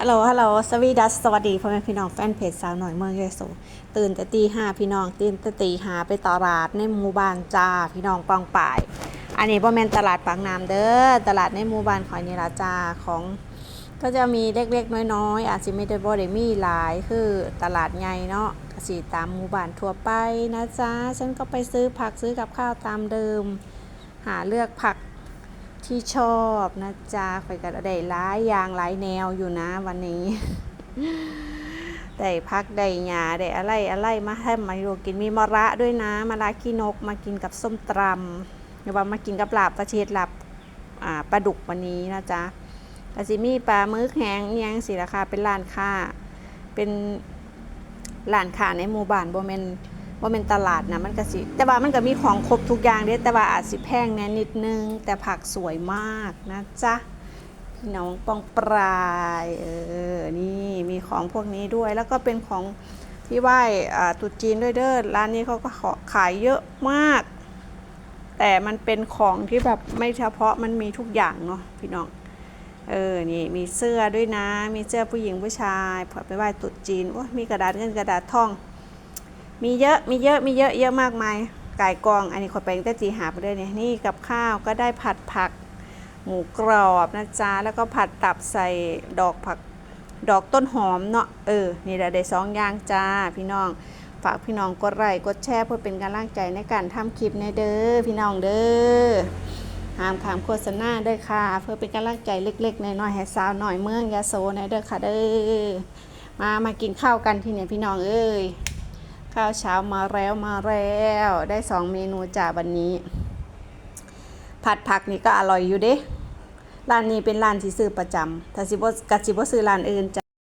ฮัลโหล ฮัลโหล สวีดัส สวัสดีพ่อแม่พี่น้องแฟนเพจสาวหน่อยเมืองยโสตื่นแต่ตีห้าพี่น้อง ตื่นแต่ตีห้าไปตลาดในหมู่บ้านจ้า พี่น้องปองป่าย อันนี้พ่อแม่ตลาดปากน้ำเด้อ ตลาดในหมู่บ้านขอยนี่ละจ้าของ ก็จะมีเล็กๆน้อยๆ อาจจะไม่ได้บ่ได้มีหลาย คือตลาดใหญ่เนาะกสิตามหมู่บ้านทั่วไปนะจ๊ะ ฉันก็ไปซื้อผักซื้อกับข้าวตามเดิม หาเลือกผัก ที่ชอบนะจ๊ะไปกันได้หลายอย่างหลายแนวอยู่นะวันนี้ได้พักได้หยาได้อะไรอะไรมาให้มาดูกินมีมะระด้วยนะมะระขี้นกมากินกับส้มตำหรือว่ามากินกับลาบปลาเชดลาบปลาดุกวันนี้นะจ๊ะกะซิมีปลาหมึกแห้งอิหยังสิราคาเป็นร้านค้าเป็นร้านค้าในหมู่บ้านโบ่แม่น บ่แม่นตลาดนะมันก็สิแต่ว่ามันก็มีของครบทุกอย่างเด้แต่ว่าอาจสิแพงแน่นิดนึง แต่ผักสวยมากนะจ๊ะพี่น้องปองปรายเออนี่มีของพวกนี้ด้วย แล้วก็เป็นของที่ไหว้อ่าตรุษจีนด้วยเด้อร้านนี้เขาก็ขายเยอะมาก แต่มันเป็นของที่แบบไม่เฉพาะมันมีทุกอย่างเนาะพี่น้องเออ นี่มีเสื้อด้วยนะ มีเสื้อผู้หญิงผู้ชายพอไปไหว้ตรุษจีนโอ้มีกระดาษเงินกระดาษทอง มีเยอะมีเยอะมีเยอะเยอะมากมายไก่กอง อันนี้ขอไปตั้งแต่จีหาไปเลยเนี่ยนี่กับข้าวก็ได้ผัดผัก หมูกรอบนะจ๊ะแล้วก็ผัดตับใส่ดอกผักดอกต้นหอมเนาะเออ นี่แหละได้สองอย่างจ้าพี่น้อง ฝากพี่น้องกดไลค์กดแชร์เพื่อเป็นกำลังใจในการทำคลิปในเด้อพี่น้องเด้อห้ามขามโฆษณาด้อค่ะ เพื่อเป็นกำลังใจเล็กๆน้อยๆให้สาวหน่อยเมืองยาโซในเด้อค่ะเด้อมามากินข้าวกันที่เนี่ยพี่น้องเอ้ย ข้าวเช้ามาแล้วมาแล้ว ได้สองเมนูจ้าวันนี้ ผัดผักนี่ก็อร่อยอยู่เด้ร้านนี้เป็นร้านที่ซื้อประจำถ้าสิบ่กะสิบ่ซื้อร้านอื่นจ้ะ